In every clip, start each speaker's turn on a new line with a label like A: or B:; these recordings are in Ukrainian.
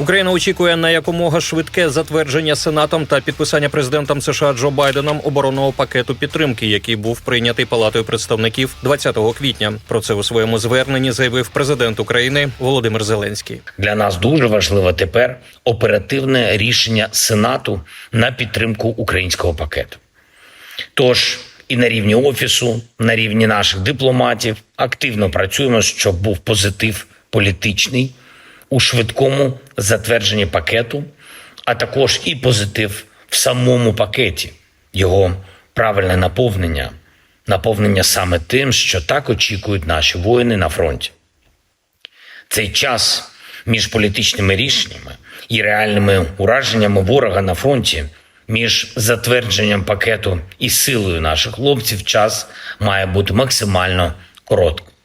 A: Україна очікує на якомога швидке затвердження сенатом та підписання президентом США Джо Байденом оборонного пакету підтримки, який був прийнятий Палатою представників 20 квітня. Про це у своєму зверненні заявив президент України Володимир Зеленський.
B: Для нас дуже важливо тепер оперативне рішення Сенату на підтримку українського пакету. Тож і на рівні офісу, на рівні наших дипломатів активно працюємо, щоб був позитив політичний у швидкому затвердженні пакету, а також і позитив в самому пакеті, його правильне наповнення, наповнення саме тим, що так очікують наші воїни на фронті. Цей час між політичними рішеннями і реальними ураженнями ворога на фронті, між затвердженням пакету і силою наших хлопців, час має бути максимально коротким.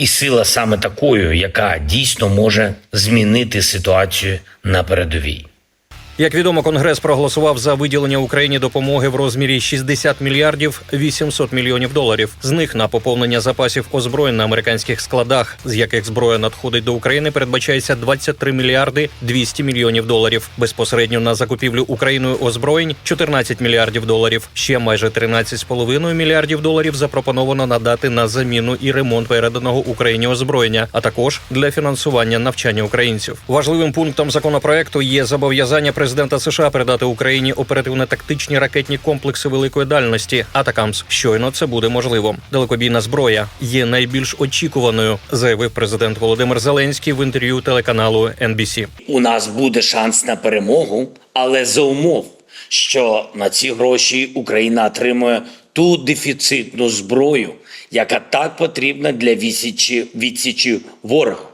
B: І сила саме такою, яка дійсно може змінити ситуацію на передовій.
A: Як відомо, конгрес проголосував за виділення Україні допомоги в розмірі 60 мільярдів 800 мільйонів доларів. З них на поповнення запасів озброєнь на американських складах, з яких зброя надходить до України, передбачається 23 мільярди 200 мільйонів доларів. Безпосередньо на закупівлю Україною озброєнь 14 мільярдів доларів. Ще майже 13,5 мільярдів доларів запропоновано надати на заміну і ремонт переданого Україні озброєння, а також для фінансування навчання українців. Важливим пунктом законопроекту є зобов'язання президента США передати Україні оперативно-тактичні ракетні комплекси великої дальності Атакамс. Щойно це буде можливо. Далекобійна зброя є найбільш очікуваною, заявив президент Володимир Зеленський в інтерв'ю телеканалу NBC.
B: у нас буде шанс на перемогу, але за умов, що на ці гроші Україна отримує ту дефіцитну зброю, яка так потрібна для відсічі, відсічі ворога.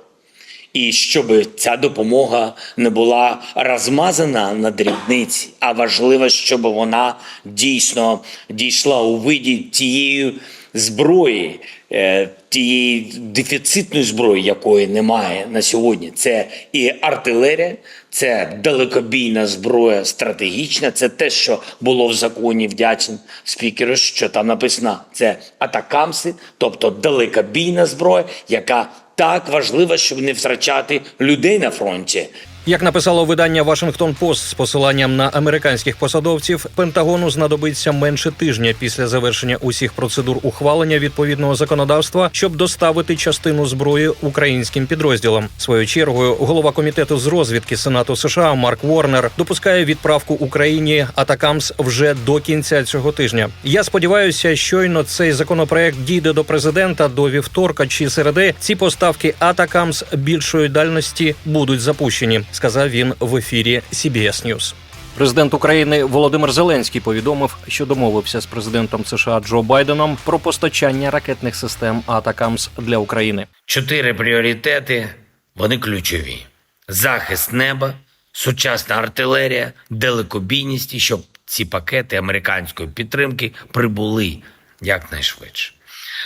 B: І щоб ця допомога не була розмазана на дрібниці, а важливо, щоб вона дійсно дійшла у виді тієї зброї, е, тієї дефіцитної зброї, якої немає на сьогодні. Це і артилерія, це далекобійна зброя стратегічна. Це те, що було в законі вдячним спікеру, що там написано. Це атакамси, тобто далекобійна зброя, яка так важлива, щоб не втрачати людей на фронті.
A: Як написало видання Вашингтон Пост з посиланням на американських посадовців, Пентагону знадобиться менше тижня після завершення усіх процедур ухвалення відповідного законодавства, щоб доставити частину зброї українським підрозділам. Свою чергою голова комітету з розвідки Сенату США Марк Ворнер допускає відправку Україні Атакамс вже до кінця цього тижня. Я сподіваюся, щойно цей законопроект дійде до президента до вівторка чи середи. Ці поставки Атакамс більшої дальності будуть запущені, сказав він в ефірі CBS News. Президент України Володимир Зеленський повідомив, що домовився з президентом США Джо Байденом про постачання ракетних систем Атакамс для України.
B: Чотири пріоритети вони ключові: захист неба, сучасна артилерія, далекобійність, і щоб ці пакети американської підтримки прибули якнайшвидше.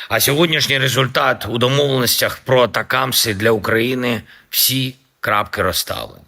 B: А сьогоднішній результат у домовленостях про атакамси для України всі крапки розставлені.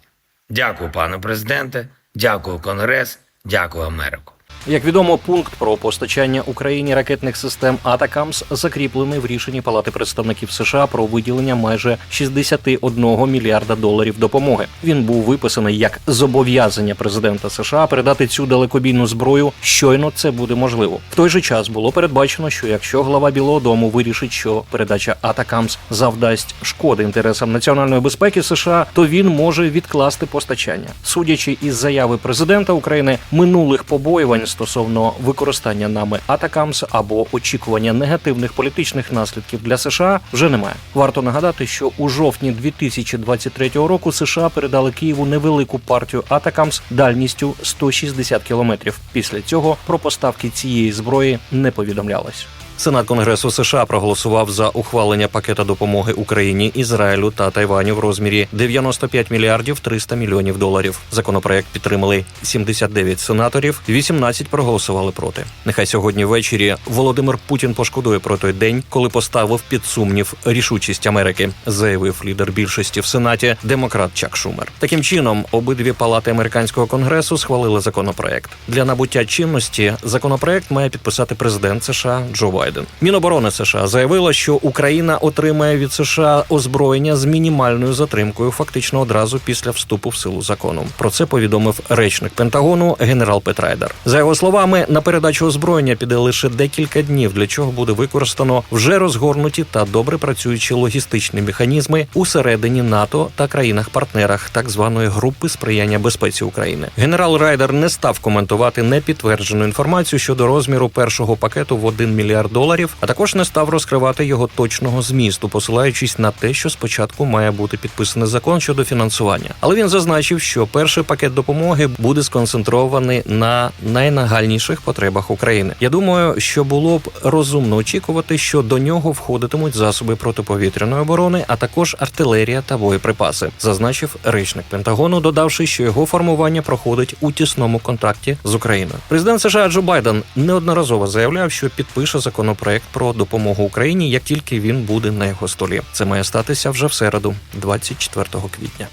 B: Дякую, пане президенте. Дякую, Конгрес. Дякую, Америку.
A: Як відомо, пункт про постачання Україні ракетних систем Атакамс закріплений в рішенні Палати представників США про виділення майже 61 мільярда доларів допомоги. Він був виписаний як зобов'язання президента США передати цю далекобійну зброю. Щойно це буде можливо. В той же час було передбачено, що якщо глава Білого Дому вирішить, що передача Атакамс завдасть шкоди інтересам національної безпеки США, то він може відкласти постачання. Судячи із заяви президента України, минулих побоювань стосовно використання нами Атакамс або очікування негативних політичних наслідків для США вже немає. Варто нагадати, що у жовтні 2023 року США передали Києву невелику партію Атакамс дальністю 160 кілометрів. Після цього про поставки цієї зброї не повідомлялось. Сенат Конгресу США проголосував за ухвалення пакета допомоги Україні, Ізраїлю та Тайваню в розмірі 95 мільярдів 300 мільйонів доларів. Законопроект підтримали 79 сенаторів, 18 проголосували проти. Нехай сьогодні ввечері Володимир Путін пошкодує про той день, коли поставив під сумнів рішучість Америки, заявив лідер більшості в сенаті демократ Чак Шумер. Таким чином, обидві палати американського конгресу схвалили законопроект. Для набуття чинності законопроект має підписати президент США Джо Байден. Байден. Міноборони США заявило, що Україна отримає від США озброєння з мінімальною затримкою, фактично одразу після вступу в силу закону. Про це повідомив речник Пентагону генерал Петрайдер. За його словами, на передачу озброєння піде лише декілька днів, для чого буде використано вже розгорнуті та добре працюючі логістичні механізми усередині НАТО та країнах-партнерах так званої групи сприяння безпеці України. Генерал Райдер не став коментувати непідтверджену інформацію щодо розміру першого пакету в 1 мільярд доларів, а також не став розкривати його точного змісту, посилаючись на те, що спочатку має бути підписаний закон щодо фінансування. Але він зазначив, що перший пакет допомоги буде сконцентрований на найнагальніших потребах України. Я думаю, що було б розумно очікувати, що до нього входитимуть засоби протиповітряної оборони, а також артилерія та боєприпаси, зазначив речник Пентагону, додавши, що його формування проходить у тісному контакті з Україною. Президент США Джо Байден неодноразово заявляв, що підпише законопроект про допомогу Україні, як тільки він буде на його столі. Це має статися вже в середу, 24 квітня.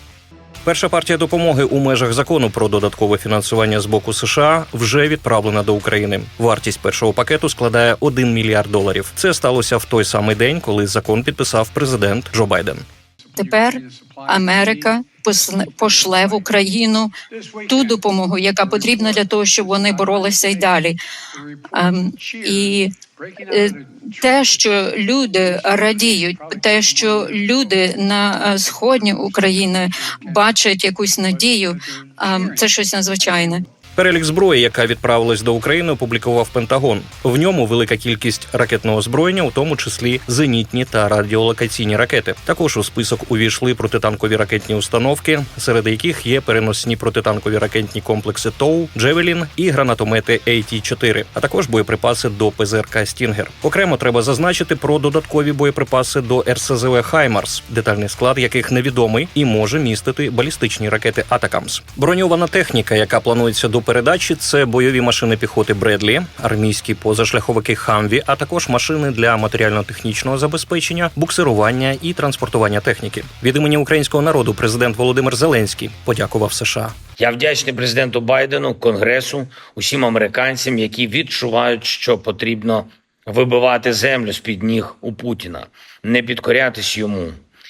A: Перша партія допомоги у межах закону про додаткове фінансування з боку США вже відправлена до України. Вартість першого пакету складає 1 мільярд доларів. Це сталося в той самий день, коли закон підписав президент Джо Байден.
C: Тепер Америка пошле в Україну ту допомогу, яка потрібна для того, щоб вони боролися й далі. Ем, і е, те, що люди радіють, те, що люди на е, сході України бачать якусь надію, ем, це щось надзвичайне.
A: Перелік зброї, яка відправилась до України, опублікував Пентагон. В ньому велика кількість ракетного озброєння, у тому числі зенітні та радіолокаційні ракети. Також у список увійшли протитанкові ракетні установки, серед яких є переносні протитанкові ракетні комплекси ТОУ, Джевелін і гранатомети AT-4, а також боєприпаси до ПЗРК Стінгер. Окремо треба зазначити про додаткові боєприпаси до РСЗВ Хаймарс, детальний склад яких невідомий і може містити балістичні ракети Атакамс. Броньована техніка, яка планується до передачі, це бойові машини піхоти Бредлі, армійські позашляховики Хамві, а також машини для матеріально-технічного забезпечення, буксирування і транспортування техніки. Від імені українського народу президент Володимир Зеленський подякував США.
B: Я вдячний президенту Байдену, Конгресу, усім американцям, які відчувають, що потрібно вибивати землю з під ніг у Путіна, не підкорятись йому.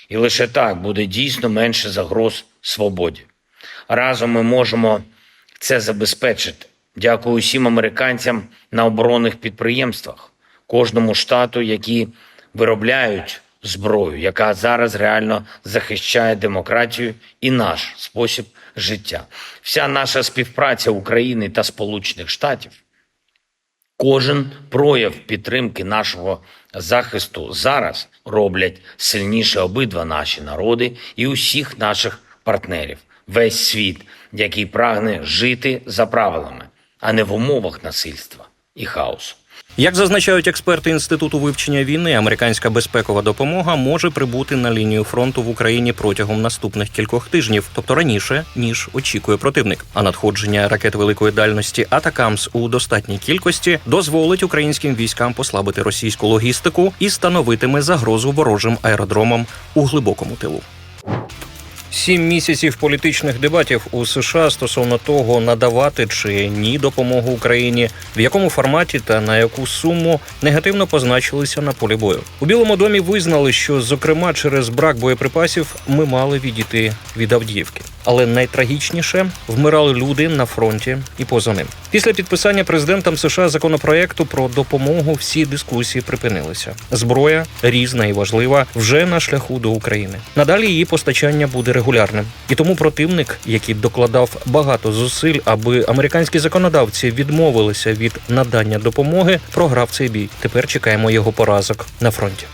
B: І лише так буде дійсно менше загроз свободі. Разом ми можемо це забезпечити. Дякую усім американцям на оборонних підприємствах, кожному штату, які виробляють зброю, яка зараз реально захищає демократію і наш спосіб життя. Вся наша співпраця України та Сполучених Штатів, кожен прояв підтримки нашого захисту зараз роблять сильніше обидва наші народи і усіх наших партнерів, весь світ, який прагне жити за правилами, а не в умовах насильства і хаосу.
A: Як зазначають експерти інституту вивчення війни, американська безпекова допомога може прибути на лінію фронту в Україні протягом наступних кількох тижнів, тобто раніше ніж очікує противник. А надходження ракет великої дальності Атакамс у достатній кількості дозволить українським військам послабити російську логістику і становитиме загрозу ворожим аеродромам у глибокому тилу. Сім місяців політичних дебатів у США стосовно того, надавати чи ні допомогу Україні, в якому форматі та на яку суму негативно позначилися на полі бою. У Білому домі визнали, що зокрема через брак боєприпасів ми мали відійти від Авдіївки. Але найтрагічніше вмирали люди на фронті і поза ним. Після підписання президентом США законопроекту про допомогу всі дискусії припинилися. Зброя різна і важлива вже на шляху до України. Надалі її постачання буде регулярним, і тому противник, який докладав багато зусиль, аби американські законодавці відмовилися від надання допомоги, програв цей бій. Тепер чекаємо його поразок на фронті.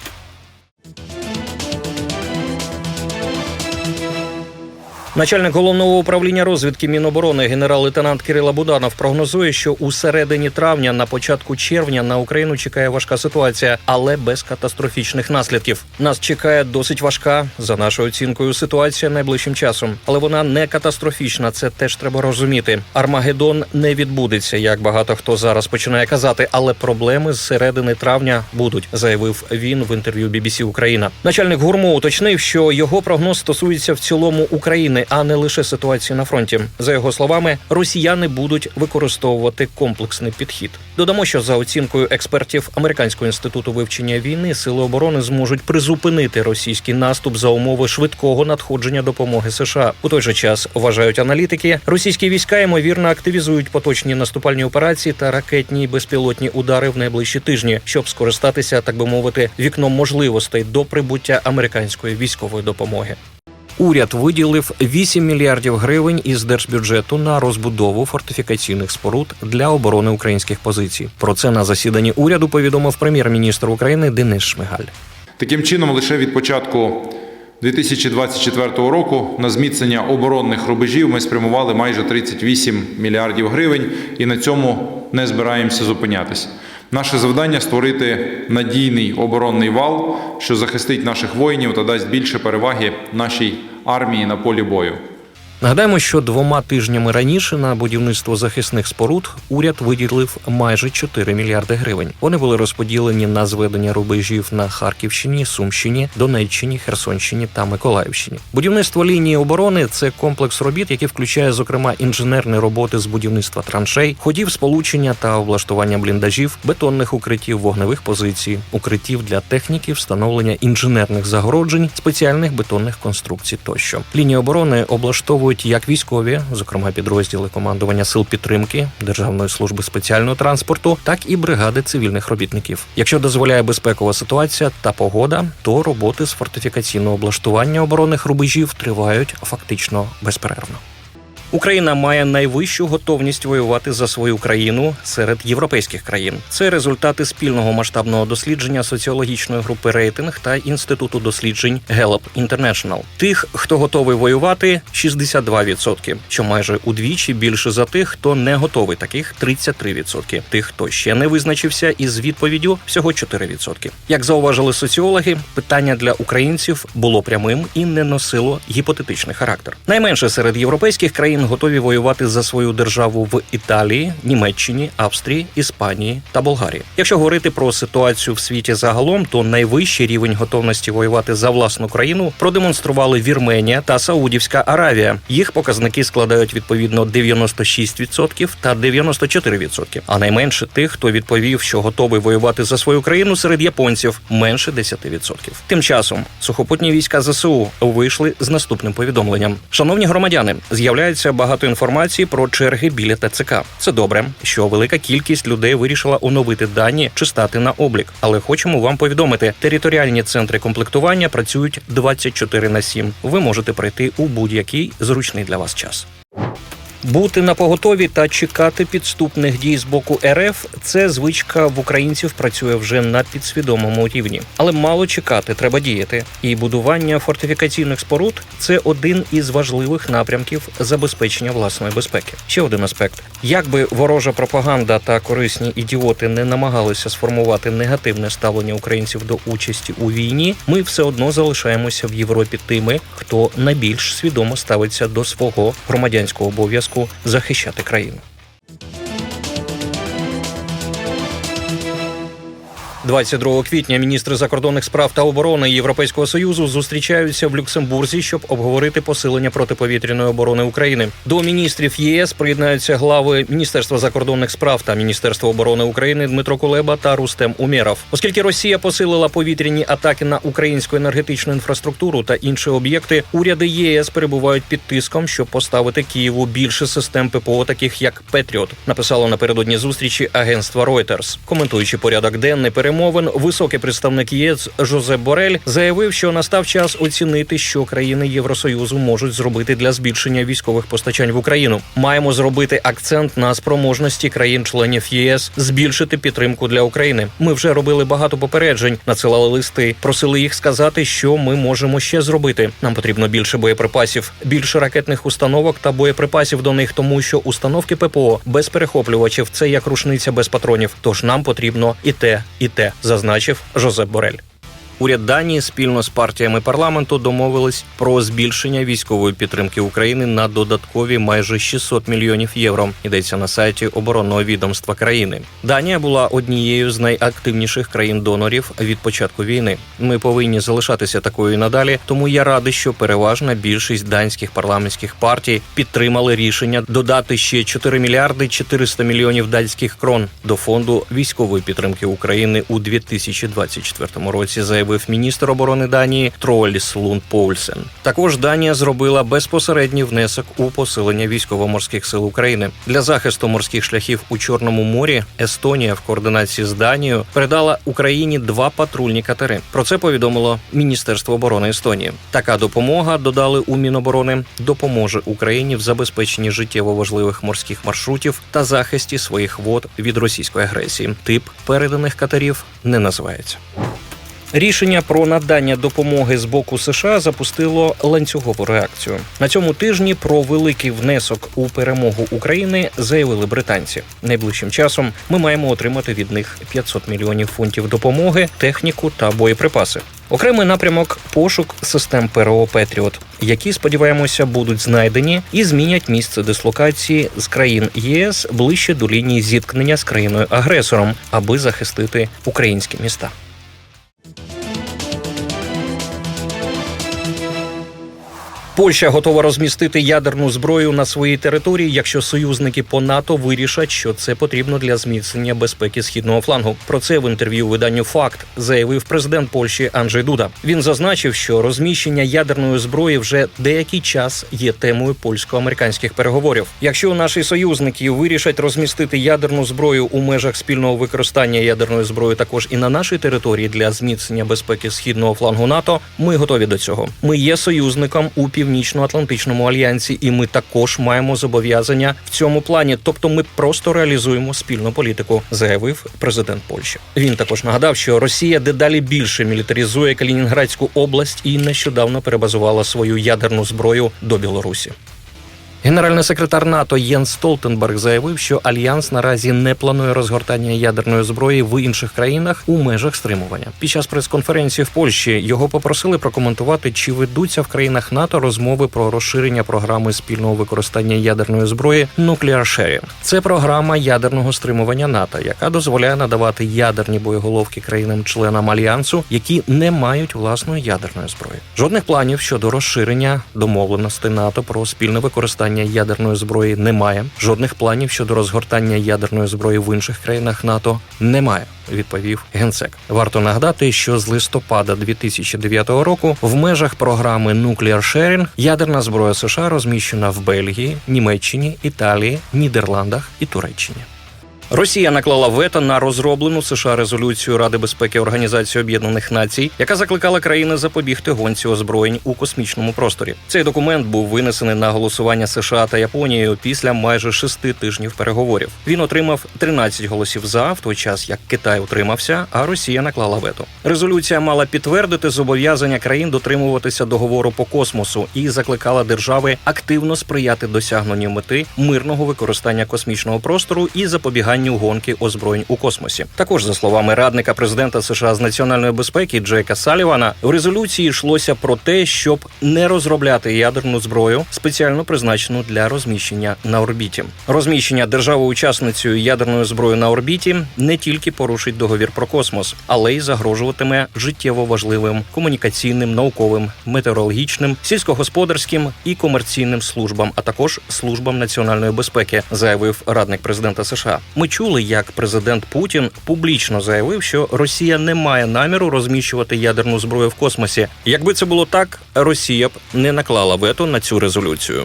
A: Начальник головного управління розвідки Міноборони генерал-лейтенант Кирила Буданов прогнозує, що у середині травня на початку червня на Україну чекає важка ситуація, але без катастрофічних наслідків. Нас чекає досить важка за нашою оцінкою ситуація найближчим часом, але вона не катастрофічна. Це теж треба розуміти. Армагеддон не відбудеться, як багато хто зараз починає казати, але проблеми з середини травня будуть, заявив він в інтерв'ю BBC Україна. Начальник гурмо уточнив, що його прогноз стосується в цілому України А не лише ситуації на фронті. За його словами, росіяни будуть використовувати комплексний підхід. Додамо, що за оцінкою експертів Американського інституту вивчення війни сили оборони зможуть призупинити російський наступ за умови швидкого надходження допомоги США. У той же час вважають аналітики, російські війська ймовірно активізують поточні наступальні операції та ракетні безпілотні удари в найближчі тижні, щоб скористатися, так би мовити, вікном можливостей до прибуття американської військової допомоги. Уряд виділив 8 мільярдів гривень із держбюджету на розбудову фортифікаційних споруд для оборони українських позицій. Про це на засіданні уряду повідомив прем'єр-міністр України Денис Шмигаль.
D: Таким чином, лише від початку 2024 року на зміцнення оборонних рубежів ми спрямували майже 38 мільярдів гривень, і на цьому не збираємося зупинятися. Наше завдання створити надійний оборонний вал, що захистить наших воїнів та дасть більше переваги нашій армії на полі бою.
A: Нагадаємо, що двома тижнями раніше на будівництво захисних споруд уряд виділив майже 4 мільярди гривень. Вони були розподілені на зведення рубежів на Харківщині, Сумщині, Донеччині, Херсонщині та Миколаївщині. Будівництво лінії оборони це комплекс робіт, який включає зокрема інженерні роботи з будівництва траншей, ходів сполучення та облаштування бліндажів, бетонних укриттів, вогневих позицій, укриттів для техніки, встановлення інженерних загороджень, спеціальних бетонних конструкцій тощо. Лінії оборони облаштовують як військові, зокрема підрозділи командування сил підтримки Державної служби спеціального транспорту, так і бригади цивільних робітників. Якщо дозволяє безпекова ситуація та погода, то роботи з фортифікаційного облаштування оборонних рубежів тривають фактично безперервно. Україна має найвищу готовність воювати за свою країну серед європейських країн. Це результати спільного масштабного дослідження соціологічної групи рейтинг та інституту досліджень Gallup International. Тих, хто готовий воювати, 62%, що майже удвічі більше за тих, хто не готовий. Таких 33%. Тих, хто ще не визначився із відповіддю, всього 4%. Як зауважили соціологи, питання для українців було прямим і не носило гіпотетичний характер. Найменше серед європейських країн готові воювати за свою державу в Італії, Німеччині, Австрії, Іспанії та Болгарії. Якщо говорити про ситуацію в світі загалом, то найвищий рівень готовності воювати за власну країну продемонстрували Вірменія та Саудівська Аравія. Їх показники складають відповідно 96% та 94%. А найменше тих, хто відповів, що готовий воювати за свою країну серед японців менше 10%. Тим часом сухопутні війська ЗСУ вийшли з наступним повідомленням. Шановні громадяни, з'являється багато інформації про черги біля ТЦК. Це добре, що велика кількість людей вирішила оновити дані чи стати на облік. Але хочемо вам повідомити: територіальні центри комплектування працюють 24 на 7. Ви можете прийти у будь-який зручний для вас час. Бути на поготові та чекати підступних дій з боку РФ це звичка в українців працює вже на підсвідомому рівні. Але мало чекати, треба діяти. І будування фортифікаційних споруд це один із важливих напрямків забезпечення власної безпеки. Ще один аспект: як би ворожа пропаганда та корисні ідіоти не намагалися сформувати негативне ставлення українців до участі у війні, ми все одно залишаємося в Європі тими, хто найбільш свідомо ставиться до свого громадянського обов'язку захищати країну. 22 квітня міністри закордонних справ та оборони Європейського союзу зустрічаються в Люксембурзі, щоб обговорити посилення протиповітряної оборони України. До міністрів ЄС приєднаються глави Міністерства закордонних справ та Міністерства оборони України Дмитро Кулеба та Рустем Умєров. Оскільки Росія посилила повітряні атаки на українську енергетичну інфраструктуру та інші об'єкти, уряди ЄС перебувають під тиском, щоб поставити Києву більше систем ППО, таких як Петріот. Написало напередодні зустрічі агентства Reuters. коментуючи порядок денний перемовин, високий представник ЄС Жозеп Борель заявив, що настав час оцінити, що країни Євросоюзу можуть зробити для збільшення військових постачань в Україну. Маємо зробити акцент на спроможності країн-членів ЄС збільшити підтримку для України. Ми вже робили багато попереджень, надсилали листи, просили їх сказати, що ми можемо ще зробити. Нам потрібно більше боєприпасів, більше ракетних установок та боєприпасів до них, тому що установки ППО без перехоплювачів це як рушниця без патронів. Тож нам потрібно і те, і те, зазначив Жозеп Борель. Уряд Данії спільно з партіями парламенту домовились про збільшення військової підтримки України на додаткові майже 600 мільйонів євро. Йдеться на сайті оборонного відомства країни. Данія була однією з найактивніших країн-донорів від початку війни. Ми повинні залишатися такою і надалі. Тому я радий, що переважна більшість данських парламентських партій підтримали рішення додати ще 4 мільярди 400 мільйонів датських крон до фонду військової підтримки України у 2024 році. Заявив міністр оборони Данії Троліс Лунд Поульсен. Також Данія зробила безпосередній внесок у посилення військово-морських сил України для захисту морських шляхів у Чорному морі. Естонія в координації з Данією передала Україні два патрульні катери. Про це повідомило Міністерство оборони Естонії. Така допомога додали у Міноборони допоможе Україні в забезпеченні життєво важливих морських маршрутів та захисті своїх вод від російської агресії. Тип переданих катерів не називається. Рішення про надання допомоги з боку США запустило ланцюгову реакцію. На цьому тижні про великий внесок у перемогу України заявили британці. Найближчим часом ми маємо отримати від них 500 мільйонів фунтів допомоги, техніку та боєприпаси. Окремий напрямок пошук систем ПРО Петріот, які сподіваємося будуть знайдені і змінять місце дислокації з країн ЄС ближче до лінії зіткнення з країною агресором, аби захистити українські міста. Польща готова розмістити ядерну зброю на своїй території, якщо союзники по НАТО вирішать, що це потрібно для зміцнення безпеки східного флангу. Про це в інтерв'ю виданню Факт заявив президент Польщі Анджей Дуда. Він зазначив, що розміщення ядерної зброї вже деякий час є темою польсько-американських переговорів. Якщо наші союзники вирішать розмістити ядерну зброю у межах спільного використання ядерної зброї, також і на нашій території для зміцнення безпеки східного флангу НАТО, ми готові до цього. Ми є союзником у північно-атлантичному альянсі, і ми також маємо зобов'язання в цьому плані. Тобто, ми просто реалізуємо спільну політику, заявив президент Польщі. Він також нагадав, що Росія дедалі більше мілітаризує Калінінградську область і нещодавно перебазувала свою ядерну зброю до Білорусі. Генеральний секретар НАТО Єнс Столтенберг заявив, що альянс наразі не планує розгортання ядерної зброї в інших країнах у межах стримування. Під час прес-конференції в Польщі його попросили прокоментувати, чи ведуться в країнах НАТО розмови про розширення програми спільного використання ядерної зброї Nuclear Sharing. Це програма ядерного стримування НАТО, яка дозволяє надавати ядерні боєголовки країнам-членам альянсу, які не мають власної ядерної зброї. Жодних планів щодо розширення домовленостей НАТО про спільне використання ядерної зброї немає. Жодних планів щодо розгортання ядерної зброї в інших країнах НАТО немає. Відповів генсек. Варто нагадати, що з листопада 2009 року в межах програми Nuclear Sharing ядерна зброя США розміщена в Бельгії, Німеччині, Італії, Нідерландах і Туреччині. Росія наклала вето на розроблену США резолюцію Ради безпеки Організації Об'єднаних Націй, яка закликала країни запобігти гонці озброєнь у космічному просторі. Цей документ був винесений на голосування США та Японією після майже шести тижнів переговорів. Він отримав 13 голосів за, в той час як Китай утримався, а Росія наклала вето. Резолюція мала підтвердити зобов'язання країн дотримуватися договору по космосу і закликала держави активно сприяти досягненню мети мирного використання космічного простору і запобігання гонки озброєнь у космосі. Також за словами радника президента США з національної безпеки Джейка Салівана, в резолюції йшлося про те, щоб не розробляти ядерну зброю, спеціально призначену для розміщення на орбіті. Розміщення державою-учасницею ядерної зброї на орбіті не тільки порушить договір про космос, але й загрожуватиме життєво важливим комунікаційним, науковим, метеорологічним, сільськогосподарським і комерційним службам, а також службам національної безпеки, заявив радник президента США. Ми чули, як президент Путін публічно заявив, що Росія не має наміру розміщувати ядерну зброю в космосі. Якби це було так, Росія б не наклала вето на цю резолюцію.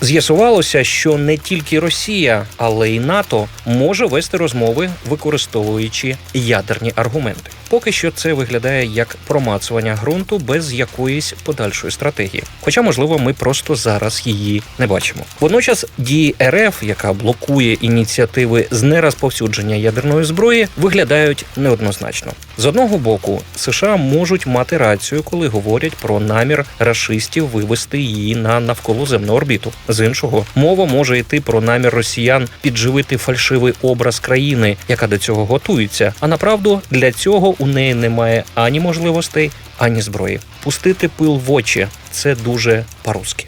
A: З'ясувалося, що не тільки Росія, але й НАТО може вести розмови, використовуючи ядерні аргументи. Поки що це виглядає як промацування ґрунту без якоїсь подальшої стратегії. Хоча, можливо, ми просто зараз її не бачимо. Водночас дії РФ, яка блокує ініціативи з нерозповсюдження ядерної зброї, виглядають неоднозначно. З одного боку, США можуть мати рацію, коли говорять про намір рашистів вивести її на навколоземну орбіту. З іншого, мова може йти про намір росіян підживити фальшивий образ країни, яка до цього готується. А направду для цього у неї немає ані можливостей, ані зброї. Пустити пил в очі це дуже по-русски.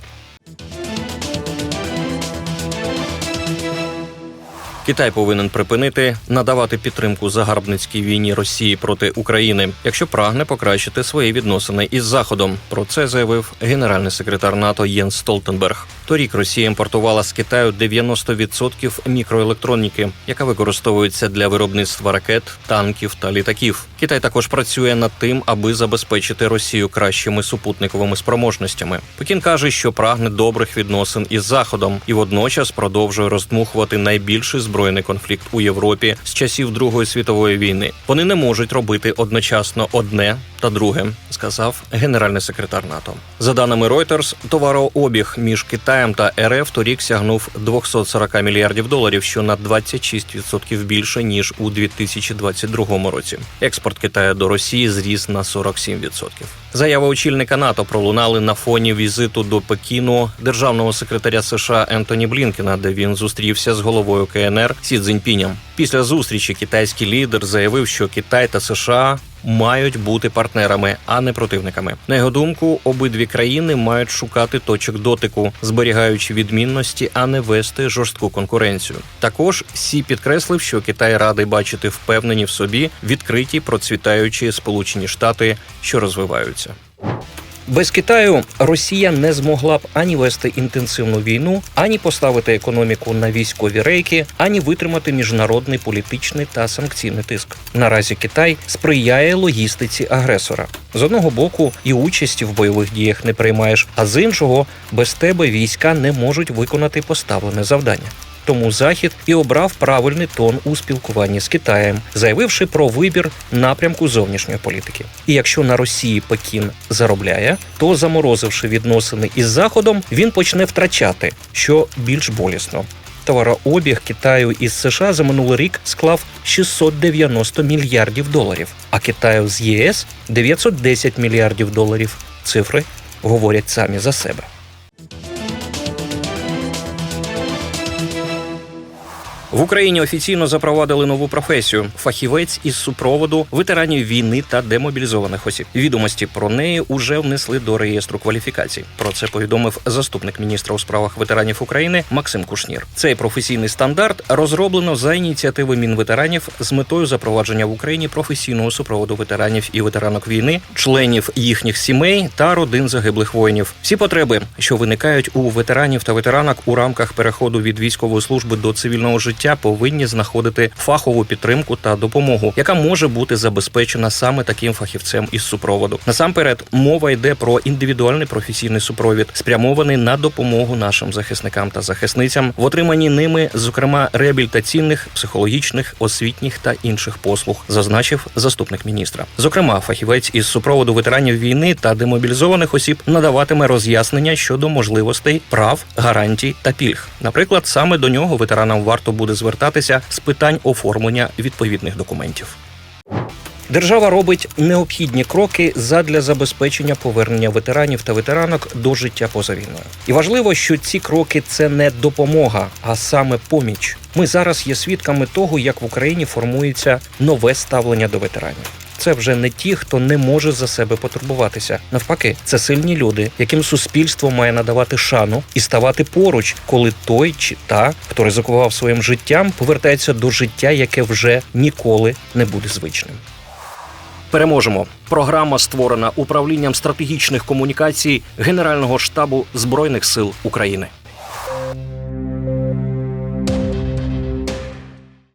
A: Китай повинен припинити надавати підтримку загарбницькій війні Росії проти України, якщо прагне покращити свої відносини із Заходом. Про це заявив генеральний секретар НАТО Єнс Столтенберг. Торік Росія імпортувала з Китаю 90% мікроелектроніки, яка використовується для виробництва ракет, танків та літаків. Китай також працює над тим, аби забезпечити Росію кращими супутниковими спроможностями. Пекін каже, що прагне добрих відносин із Заходом і водночас продовжує роздмухувати найбільший збройний конфлікт у Європі з часів Другої світової війни. Вони не можуть робити одночасно одне та друге, сказав генеральний секретар НАТО. За даними Reuters, товарообіг між Китаєм та РФ торік сягнув 240 мільярдів доларів, що на 26% більше ніж у 2022 році. Експорт Китаю до Росії зріс на 47%. Заяви очільника НАТО пролунали на фоні візиту до Пекіну державного секретаря США Ентоні Блінкена, де він зустрівся з головою КНР Сі Цзіньпінем. Після зустрічі китайський лідер заявив, що Китай та США мають бути партнерами, а не противниками. На його думку, обидві країни мають шукати точок дотику, зберігаючи відмінності, а не вести жорстку конкуренцію. Також Сі підкреслив, що Китай радий бачити впевнені в собі відкриті процвітаючі Сполучені Штати, що розвиваються. Без Китаю Росія не змогла б ані вести інтенсивну війну, ані поставити економіку на військові рейки, ані витримати міжнародний політичний та санкційний тиск. Наразі Китай сприяє логістиці агресора. З одного боку, і участі в бойових діях не приймаєш, а з іншого без тебе війська не можуть виконати поставлене завдання. Тому Захід і обрав правильний тон у спілкуванні з Китаєм, заявивши про вибір напрямку зовнішньої політики. І якщо на Росії Пекін заробляє, то заморозивши відносини із Заходом, він почне втрачати, що більш болісно. Товарообіг Китаю із США за минулий рік склав 690 мільярдів доларів, а Китаю з ЄС 910 мільярдів доларів. Цифри говорять самі за себе. В Україні офіційно запровадили нову професію фахівець із супроводу ветеранів війни та демобілізованих осіб. Відомості про неї уже внесли до реєстру кваліфікацій. Про це повідомив заступник міністра у справах ветеранів України Максим Кушнір. Цей професійний стандарт розроблено за ініціативи мінветеранів з метою запровадження в Україні професійного супроводу ветеранів і ветеранок війни, членів їхніх сімей та родин загиблих воїнів. Всі потреби, що виникають у ветеранів та ветеранок у рамках переходу від військової служби до цивільного життя, повинні знаходити фахову підтримку та допомогу, яка може бути забезпечена саме таким фахівцем із супроводу. Насамперед, мова йде про індивідуальний професійний супровід, спрямований на допомогу нашим захисникам та захисницям в отриманні ними, зокрема, реабілітаційних, психологічних, освітніх та інших послуг, зазначив заступник міністра. Зокрема, фахівець із супроводу ветеранів війни та демобілізованих осіб надаватиме роз'яснення щодо можливостей, прав, гарантій та пільг. Наприклад, саме до нього ветеранам варто буде звертатися з питань оформлення відповідних документів. Держава робить необхідні кроки задля забезпечення повернення ветеранів та ветеранок до життя поза війною. І важливо, що ці кроки це не допомога, а саме поміч. Ми зараз є свідками того, як в Україні формується нове ставлення до ветеранів. Це вже не ті, хто не може за себе потурбуватися. Навпаки, це сильні люди, яким суспільство має надавати шану і ставати поруч, коли той чи та, хто ризикував своїм життям, повертається до життя, яке вже ніколи не буде звичним. Переможемо. Програма створена управлінням стратегічних комунікацій Генерального штабу Збройних сил України.